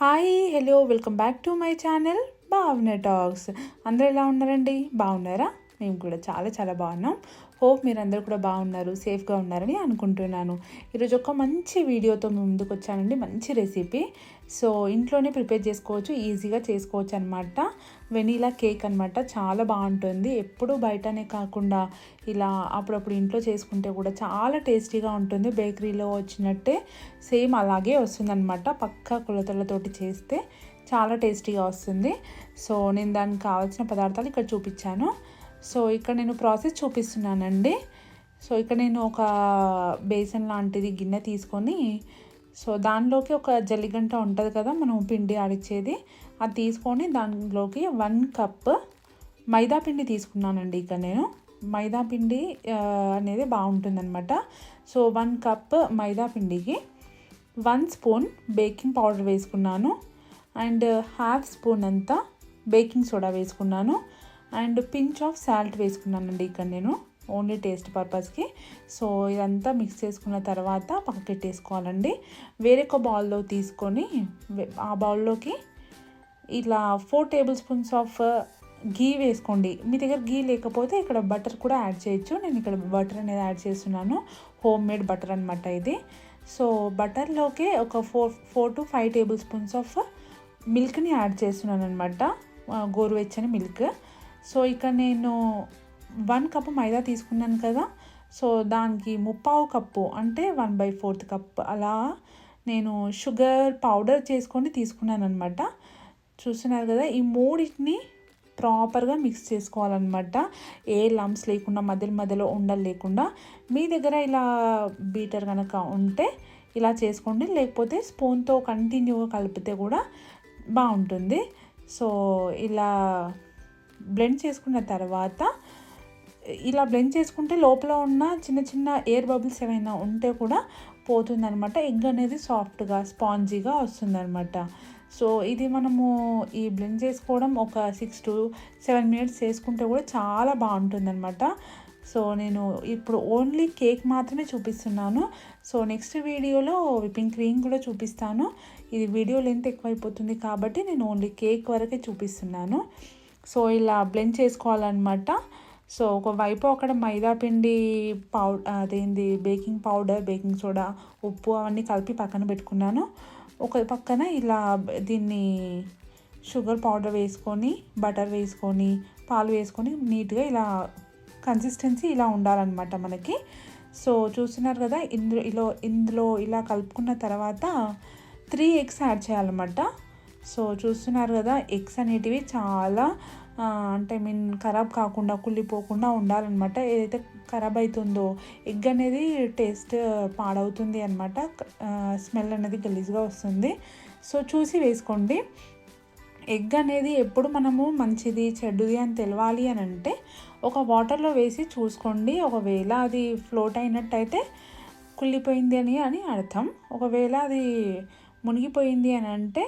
Hi hello welcome back to my channel Bhavana talks. అందరూ ఎలా ఉన్నారండి? బాగున్నారా? మేము కూడా చాలా చాలా బాగున్నాం. హోప్ మీరు కూడా బాగున్నారు సేఫ్గా ఉన్నారని అనుకుంటున్నాను. ఈరోజు ఒక మంచి వీడియోతో మేము ముందుకు వచ్చానండి మంచి రెసిపీ. సో ఇంట్లోనే ప్రిపేర్ చేసుకోవచ్చు ఈజీగా చేసుకోవచ్చు అనమాట వెనీలా కేక్ అనమాట చాలా బాగుంటుంది. ఎప్పుడూ బయటనే కాకుండా ఇలా అప్పుడప్పుడు ఇంట్లో చేసుకుంటే కూడా చాలా టేస్టీగా ఉంటుంది. బేకరీలో వచ్చినట్టే సేమ్ అలాగే వస్తుందన్నమాట. పక్కా కొలతలతోటి చేస్తే చాలా టేస్టీగా వస్తుంది. సో నేను దానికి కావాల్సిన పదార్థాలు ఇక్కడ చూపించాను. సో ఇక్కడ నేను ప్రాసెస్ చూపిస్తున్నానండి. సో ఇక్కడ నేను ఒక బేసన్ లాంటిది గిన్నె తీసుకొని సో దానిలోకి ఒక జల్లిగంట ఉంటుంది కదా మనం పిండి ఆడిచ్చేది. అది తీసుకొని దానిలోకి వన్ కప్ మైదా పిండి తీసుకున్నానండి ఇక్కడ నేను. మైదా పిండి అనేది బాగుంటుందన్నమాట. సో వన్ కప్ మైదా పిండికి వన్ స్పూన్ బేకింగ్ పౌడర్ వేసుకున్నాను. అండ్ హాఫ్ స్పూన్ అంతా బేకింగ్ సోడా వేసుకున్నాను. అండ్ పించ్ ఆఫ్ సాల్ట్ వేసుకున్నానండి ఇక్కడ నేను. ఓన్లీ టేస్ట్ పర్పస్కి. సో ఇదంతా మిక్స్ చేసుకున్న తర్వాత పక్కకి పెట్టేసుకోవాలండి. వేరొక బౌల్లో తీసుకొని ఆ బౌల్లోకి ఇలా four table spoons of ghee వేసుకోండి. మీ దగ్గర గీ లేకపోతే ఇక్కడ బటర్ కూడా యాడ్ చేయొచ్చు. నేను ఇక్కడ బటర్ అనేది యాడ్ చేస్తున్నాను. హోమ్ మేడ్ బటర్ అనమాట ఇది. సో బటర్లోకి ఒక four four to five tablespoons of మిల్క్ని add చేస్తున్నాను అనమాట గోరువెచ్చని మిల్క్. సో ఇక్కడ నేను వన్ కప్ మైదా తీసుకున్నాను కదా. సో దానికి ముప్పావు కప్పు అంటే వన్ బై ఫోర్త్ కప్ అలా నేను షుగర్ పౌడర్ చేసుకొని తీసుకున్నాను అనమాట చూస్తున్నారు కదా ఈ మూడింటిని ప్రాపర్గా మిక్స్ చేసుకోవాలన్నమాట. ఏ లంప్స్ లేకుండా మధ్యలో మధ్యలో ఉండలు లేకుండా. మీ దగ్గర ఇలా బీటర్ కనుక ఉంటే ఇలా చేసుకోండి. లేకపోతే స్పూన్తో కంటిన్యూగా కలిపితే కూడా బాగుంటుంది. సో ఇలా బ్లెండ్ చేసుకున్న తర్వాత ఇలా బ్లెండ్ చేసుకుంటే లోపల ఉన్న చిన్న చిన్న ఎయిర్ బబుల్స్ ఏమైనా ఉంటే కూడా పోతుందనమాట ఎగ్ అనేది సాఫ్ట్గా స్పాంజీగా వస్తుందనమాట సో ఇది మనము ఈ బ్లెండ్ చేసుకోవడం ఒక సిక్స్ టు సెవెన్ మినిట్స్ చేసుకుంటే కూడా చాలా బాగుంటుందన్నమాట. సో నేను ఇప్పుడు ఓన్లీ కేక్ మాత్రమే చూపిస్తున్నాను. సో నెక్స్ట్ వీడియోలో విపింగ్ క్రీమ్ కూడా చూపిస్తాను. ఇది వీడియో లెంత్ ఎక్కువైపోతుంది కాబట్టి నేను ఓన్లీ కేక్ వరకే చూపిస్తున్నాను. సో ఇలా బ్లెండ్ చేసుకోవాలన్నమాట. సో ఒకవైపు అక్కడ మైదా పిండి పౌ అదేంది బేకింగ్ పౌడర్ బేకింగ్ సోడా ఉప్పు అవన్నీ కలిపి పక్కన పెట్టుకున్నాను. ఒక పక్కన ఇలా దీన్ని షుగర్ పౌడర్ వేసుకొని బటర్ వేసుకొని పాలు వేసుకొని నీట్గా ఇలా కన్సిస్టెన్సీ ఇలా ఉండాలన్నమాట మనకి. సో చూస్తున్నారు కదా ఇందులో ఇలా ఇందులో ఇలా కలుపుకున్న తర్వాత త్రీ ఎగ్స్ యాడ్ చేయాలన్నమాట. సో చూస్తున్నారు కదా ఎగ్స్ అనేటివి చాలా అంటే మీన్ ఖరాబ్ కాకుండా కుళ్ళిపోకుండా ఉండాలన్నమాట. ఏదైతే ఖరాబ్ అవుతుందో ఎగ్ అనేది టేస్ట్ పాడవుతుంది అనమాట స్మెల్ అనేది గలీజ్గా వస్తుంది. సో చూసి వేసుకోండి. ఎగ్ అనేది ఎప్పుడు మనము మంచిది చెడ్డుది అని తెలవాలి అని అంటే ఒక వాటర్లో వేసి చూసుకోండి. ఒకవేళ అది ఫ్లోట్ అయినట్టయితే కుళ్ళిపోయింది అని అని అర్థం. ఒకవేళ అది మునిగిపోయింది అని అంటే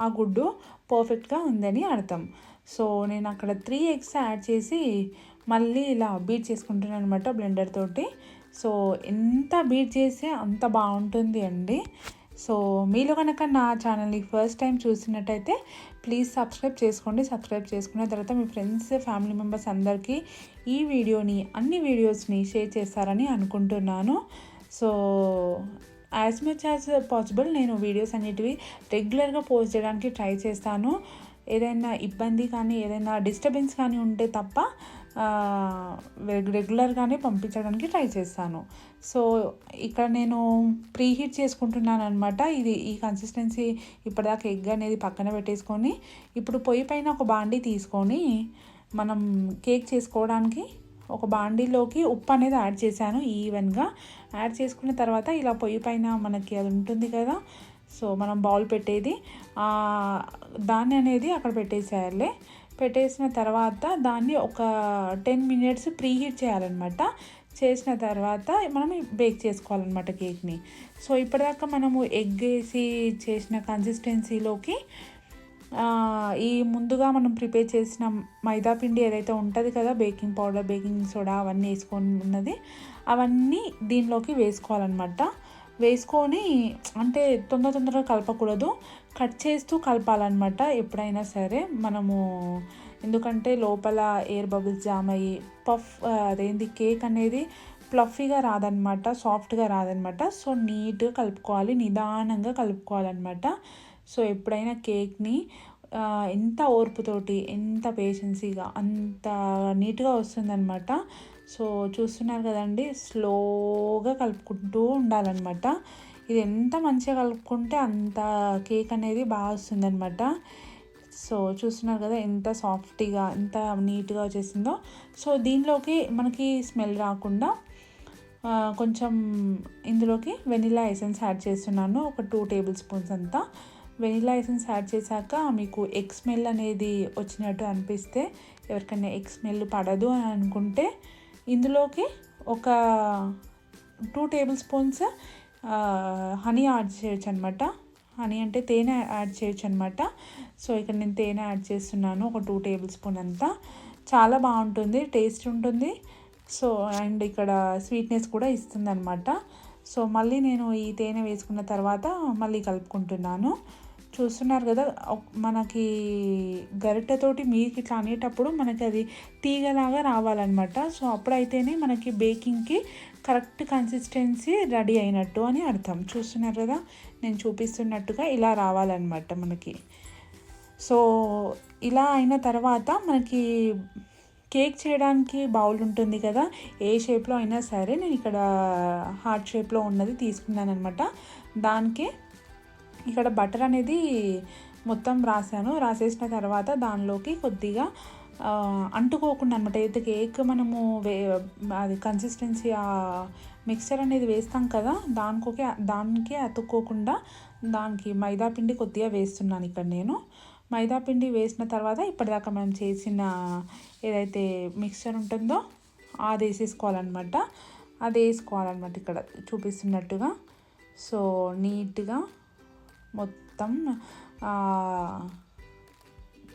ఆ గుడ్డు పర్ఫెక్ట్గా ఉందని అర్థం. సో నేను అక్కడ త్రీ ఎగ్స్ యాడ్ చేసి మళ్ళీ ఇలా బీట్ చేసుకుంటున్నాను అనమాట బ్లెండర్ తోటి. సో ఎంత బీట్ చేస్తే అంత బాగుంటుంది అండి. సో మీలో కనుక నా ఛానల్ని ఫస్ట్ టైం చూసినట్టయితే ప్లీజ్ సబ్స్క్రైబ్ చేసుకోండి. సబ్స్క్రైబ్ చేసుకున్న తర్వాత మీ ఫ్రెండ్స్ ఫ్యామిలీ మెంబర్స్ అందరికీ ఈ వీడియోని అన్ని వీడియోస్ని షేర్ చేస్తారని అనుకుంటున్నాను. So as much as possible నేను వీడియోస్ అన్నిటివి రెగ్యులర్గా పోస్ట్ చేయడానికి ట్రై చేస్తాను. ఏదైనా ఇబ్బంది కానీ ఏదైనా డిస్టర్బెన్స్ కానీ ఉంటే తప్ప రెగ్యులర్గానే పంపించడానికి ట్రై చేస్తాను. సో ఇక్కడ నేను ప్రీ హీట్ చేసుకుంటున్నాను అనమాట ఇది ఈ కన్సిస్టెన్సీ ఇప్పటిదాకా ఎగ్ అనేది పక్కన పెట్టేసుకొని ఇప్పుడు పొయ్యి పైన ఒక బాండీ తీసుకొని మనం కేక్ చేసుకోవడానికి ఒక బాండీలోకి ఉప్పు అనేది యాడ్ చేశాను ఈవెన్గా. యాడ్ చేసుకున్న తర్వాత ఇలా పొయ్యి పైన మనకి అది ఉంటుంది కదా సో మనం బౌల్ పెట్టేది దాన్ని అనేది అక్కడ పెట్టేసేయాలి. పెట్టేసిన తర్వాత దాన్ని ఒక టెన్ మినిట్స్ ప్రీ హీట్ చేయాలన్నమాట. చేసిన తర్వాత మనం బేక్ చేసుకోవాలన్నమాట కేక్ని. సో ఇప్పటిదాకా మనము ఎగ్ వేసి చేసిన కన్సిస్టెన్సీలోకి ఈ ముందుగా మనం ప్రిపేర్ చేసిన మైదా పిండి ఏదైతే ఉంటుంది కదా బేకింగ్ పౌడర్ బేకింగ్ సోడా అవన్నీ వేసుకొని ఉన్నది అవన్నీ దీనిలోకి వేసుకోవాలన్నమాట. వేసుకొని అంటే తొందర తొందరగా కలపకూడదు. కట్ చేస్తూ కలపాలన్నమాట ఎప్పుడైనా సరే. మనము ఎందుకంటే లోపల ఎయిర్ బబుల్స్ జామ్ అయ్యి పఫ్ అదేంటి కేక్ అనేది ప్లఫీగా రాదనమాట సాఫ్ట్గా రాదనమాట సో నీట్గా కలుపుకోవాలి నిదానంగా కలుపుకోవాలన్నమాట. సో ఎప్పుడైనా కేక్ని ఎంత ఓర్పుతోటి ఎంత పేషెన్సీగా అంత నీట్గా వస్తుందన్నమాట. సో చూస్తున్నారు కదండి స్లోగా కలుపుకుంటూ ఉండాలన్నమాట. ఇది ఎంత మంచిగా కలుపుకుంటే అంత కేక్ అనేది బాగా వస్తుందన్నమాట. సో చూస్తున్నారు కదా ఎంత సాఫ్ట్గా ఎంత నీట్గా వచ్చేసిందో. సో దీనిలోకి మనకి స్మెల్ రాకుండా కొంచెం ఇందులోకి వెనిలా ఎసెన్స్ యాడ్ చేస్తున్నాను. ఒక టూ టేబుల్ స్పూన్స్ అంతా. వెనిలా ఎసెన్స్ యాడ్ చేశాక మీకు ఎగ్ స్మెల్ అనేది వచ్చినట్టు అనిపిస్తే ఎవరికైనా ఎగ్ స్మెల్ పడదు అని అనుకుంటే ఇందులోకి ఒక two table spoons honey add చేయొచ్చు అనమాట హనీ అంటే తేనె యాడ్ చేయొచ్చు అనమాట సో ఇక్కడ నేను తేనె యాడ్ చేస్తున్నాను ఒక టూ టేబుల్ స్పూన్ అంతా. చాలా బాగుంటుంది టేస్ట్ ఉంటుంది. సో అండ్ ఇక్కడ స్వీట్నెస్ కూడా ఇస్తుంది అనమాట సో మళ్ళీ నేను ఈ తేనె వేసుకున్న తర్వాత మళ్ళీ కలుపుకుంటున్నాను. చూస్తున్నారు కదా మనకి గరిటెతోటి మీకు ఇట్లా అనేటప్పుడు మనకి అది తీగలాగా రావాలన్నమాట. సో అప్పుడైతేనే మనకి బేకింగ్కి కరెక్ట్ కన్సిస్టెన్సీ రెడీ అయినట్టు అని అర్థం. చూస్తున్నారు కదా నేను చూపిస్తున్నట్టుగా ఇలా రావాలన్నమాట మనకి. సో ఇలా అయిన తర్వాత మనకి కేక్ చేయడానికి బౌల్ ఉంటుంది కదా ఏ షేప్లో అయినా సరే నేను ఇక్కడ హార్ట్ షేప్లో ఉన్నది తీసుకున్నాను అనమాట దానికి ఇక్కడ బటర్ అనేది మొత్తం రాసాను రాసేసిన తర్వాత దానిలోకి కొద్దిగా అంటుకోకుండా అనమాట అయితే కేక్ మనము వే అది కన్సిస్టెన్సీ ఆ మిక్సర్ అనేది వేస్తాం కదా దానికొకే దానికి అతుక్కోకుండా దానికి మైదా పిండి కొద్దిగా వేస్తున్నాను ఇక్కడ నేను. మైదా పిండి వేసిన తర్వాత ఇప్పటిదాకా మనం చేసిన ఏదైతే మిక్సర్ ఉంటుందో అది వేసేసుకోవాలన్నమాట. అది వేసుకోవాలన్నమాట ఇక్కడ చూపిస్తున్నట్టుగా. సో నీట్గా మొత్తం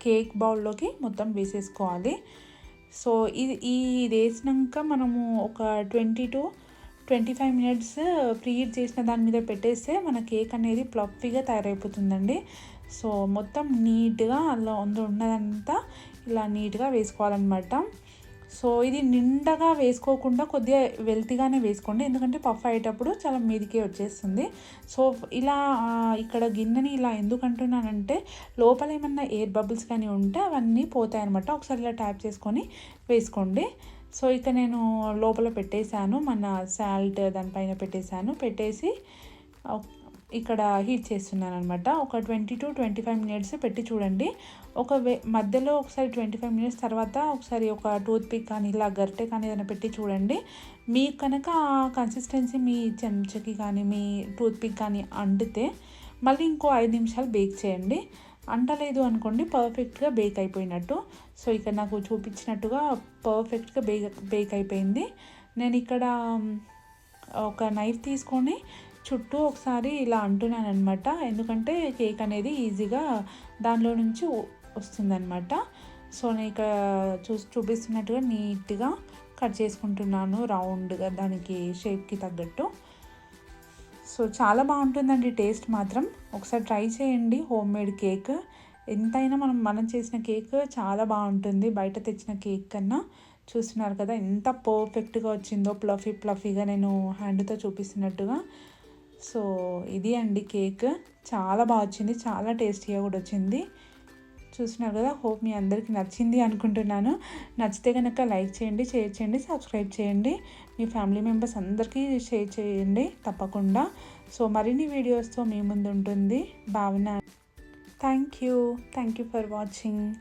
కేక్ బౌల్లోకి మొత్తం వేసేసుకోవాలి. సో ఇది ఇది వేసినాక మనము ఒక twenty to twenty five minutes preheat చేసిన దాని మీద పెట్టేస్తే మన కేక్ అనేది ప్లఫీగా తయారైపోతుందండి. సో మొత్తం నీట్గా అందులో ఉన్నదంతా ఇలా నీట్గా వేసుకోవాలన్నమాట. సో ఇది నిండగా వేసుకోకుండా కొద్దిగా వెల్తిగానే వేసుకోండి. ఎందుకంటే పఫ్ అయ్యేటప్పుడు చాలా మీదికే వచ్చేస్తుంది. సో ఇలా ఇక్కడ గిన్నెని ఇలా ఎందుకు అంటున్నానంటే లోపల ఏమన్నా ఎయిర్ బబుల్స్ కానీ ఉంటే అవన్నీ పోతాయి అనమాట ఒకసారి ఇలా ట్యాప్ చేసుకొని వేసుకోండి. సో ఇక నేను లోపల పెట్టేశాను. మన సాల్ట్ దానిపైన పెట్టేశాను. పెట్టేసి ఇక్కడ హీట్ చేస్తున్నాను అనమాట ఒక twenty to twenty five minutes పెట్టి చూడండి. ఒక మధ్యలో ఒకసారి ట్వంటీ ఫైవ్ మినిట్స్ తర్వాత ఒకసారి ఒక టూత్ పిక్ కానీ ఇలా గరిటె కానీ ఏదైనా పెట్టి చూడండి. మీకు కనుక ఆ కన్సిస్టెన్సీ మీ చెంచకి కానీ మీ టూత్ పిక్ కానీ అండితే మళ్ళీ ఇంకో ఐదు నిమిషాలు బేక్ చేయండి. అంటలేదు అనుకోండి పర్ఫెక్ట్గా బేక్ అయిపోయినట్టు. సో ఇక్కడ నాకు చూపించినట్టుగా పర్ఫెక్ట్గా బేక్ బేక్ అయిపోయింది. నేను ఇక్కడ ఒక నైఫ్ తీసుకొని చుట్టూ ఒకసారి ఇలా అంటున్నాను అనమాట ఎందుకంటే కేక్ అనేది ఈజీగా దానిలో నుంచి వస్తుందన్నమాట. సో నేను ఇక్కడ చూ చూపిస్తున్నట్టుగా నీట్గా కట్ చేసుకుంటున్నాను రౌండ్గా దానికి షేప్కి తగ్గట్టు. సో చాలా బాగుంటుందండి టేస్ట్ మాత్రం. ఒకసారి ట్రై చేయండి హోమ్ మేడ్ కేక్. ఎంతైనా మనం మనం చేసిన కేక్ చాలా బాగుంటుంది. బయట తెచ్చిన కేక్ కన్నా. చూస్తున్నారు కదా ఎంత పర్ఫెక్ట్గా వచ్చిందో ప్లఫీ ప్లఫీగా నేను హ్యాండ్తో చూపిస్తున్నట్టుగా. సో ఇది అండి కేక్. చాలా బాగా వచ్చింది. చాలా టేస్టీగా కూడా వచ్చింది. చూసినారు కదా హోప్ మీ అందరికీ నచ్చింది అనుకుంటున్నాను. నచ్చితే కనుక లైక్ చేయండి షేర్ చేయండి సబ్స్క్రైబ్ చేయండి. మీ ఫ్యామిలీ మెంబర్స్ అందరికీ షేర్ చేయండి తప్పకుండా. సో మరిన్ని వీడియోస్తో మీ ముందు ఉంటుంది Bhavana. Thank you. Thank you for watching.